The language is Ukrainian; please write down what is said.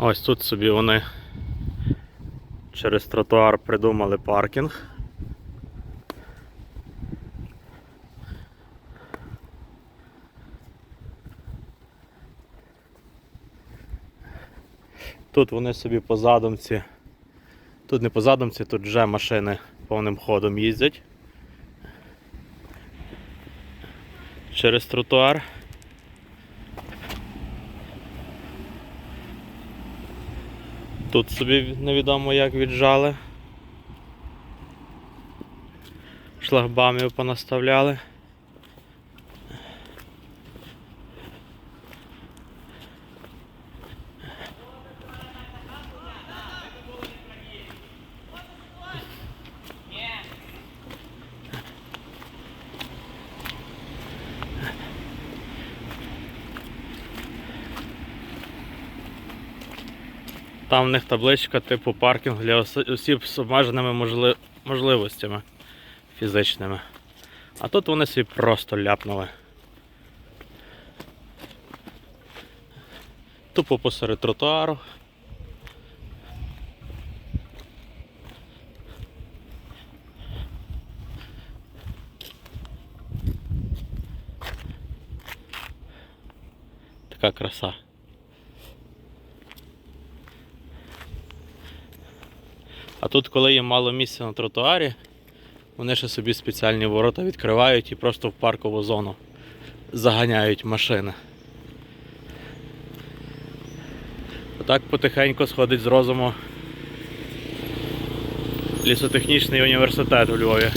Ось тут собі вони через тротуар придумали паркінг. Тут вони собі по задумці. Тут не по задумці, тут вже машини повним ходом їздять. Через тротуар. Тут собі невідомо як віджали. Шлагбамів понаставляли. Там в них табличка типу паркінг для осіб з обмеженими можливостями фізичними. А тут вони собі просто ляпнули. Тупо посеред тротуару. Така краса. А тут, коли є мало місця на тротуарі, вони ще собі спеціальні ворота відкривають і просто в паркову зону заганяють машини. Отак потихеньку сходить з розуму лісотехнічний університет у Львові.